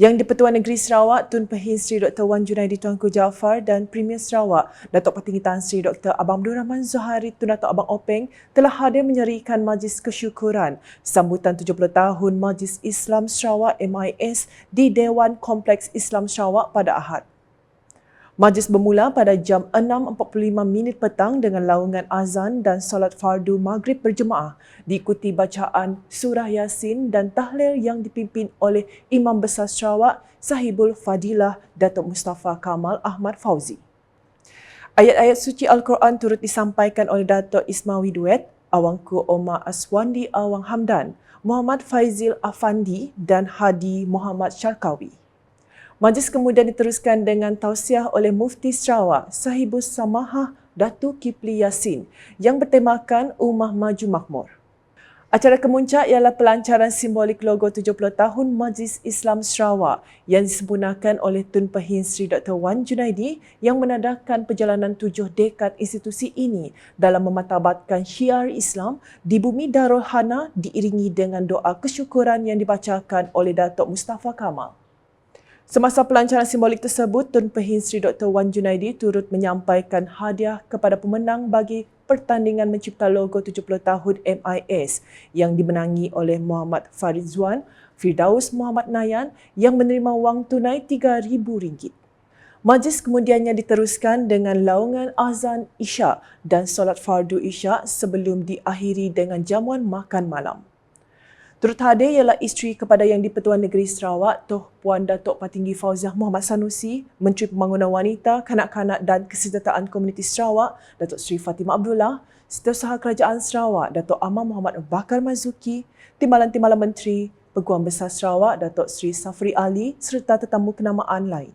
Yang di-Pertuan Negeri Sarawak, Tun Pehin Sri Dr. Wan Junaidi Tuanku Jaafar dan Premier Sarawak, Datuk Petinggi Tan Sri Dr. Abang Abdul Rahman Zuhari Tun Datuk Abang Openg telah hadir menyerikan majlis kesyukuran sambutan 70 tahun Majlis Islam Sarawak MIS di Dewan Kompleks Islam Sarawak pada Ahad. Majlis bermula pada jam 6.45 minit petang dengan laungan azan dan solat fardu maghrib berjemaah diikuti bacaan surah Yasin dan tahlil yang dipimpin oleh Imam Besar Sarawak Sahibul Fadilah Datuk Mustafa Kamal Ahmad Fauzi. Ayat-ayat suci Al-Quran turut disampaikan oleh Datuk Ismawi Duet, Awangku Omar Aswandi Awang Hamdan, Muhammad Faizil Afandi dan Hadi Muhammad Syarkawi. Majlis kemudian diteruskan dengan tausiah oleh Mufti Sarawak Sahibus Samahah Datu Kipli Yasin yang bertemakan Ummah Maju Makmur. Acara kemuncak ialah pelancaran simbolik logo 70 tahun Majlis Islam Sarawak yang disempurnakan oleh Tun Pehin Sri Dr. Wan Junaidi yang menandakan perjalanan tujuh dekad institusi ini dalam mematabatkan syiar Islam di bumi Darul Hana diiringi dengan doa kesyukuran yang dibacakan oleh Datuk Mustafa Kamal. Semasa pelancaran simbolik tersebut, Tun Pehin Sri Dr. Wan Junaidi turut menyampaikan hadiah kepada pemenang bagi pertandingan mencipta logo 70 tahun MIS yang dimenangi oleh Muhammad Farid Zuan, Firdaus Muhammad Nayan yang menerima wang tunai RM3,000. Majlis kemudiannya diteruskan dengan laungan azan Isyak dan solat fardu Isyak sebelum diakhiri dengan jamuan makan malam. Turut hadir ialah isteri kepada Yang di-Pertuan Negeri Sarawak, Toh Puan Datuk Patinggi Fauziah Muhammad Sanusi, Menteri Pembangunan Wanita, Kanak-Kanak dan Kesejahteraan Komuniti Sarawak, Datuk Seri Fatimah Abdullah, Setiausaha Kerajaan Sarawak, Datuk Amam Muhammad Bakar Mazuki, Timbalan-Timbalan Menteri, Peguam Besar Sarawak, Datuk Seri Safri Ali serta tetamu kenamaan lain.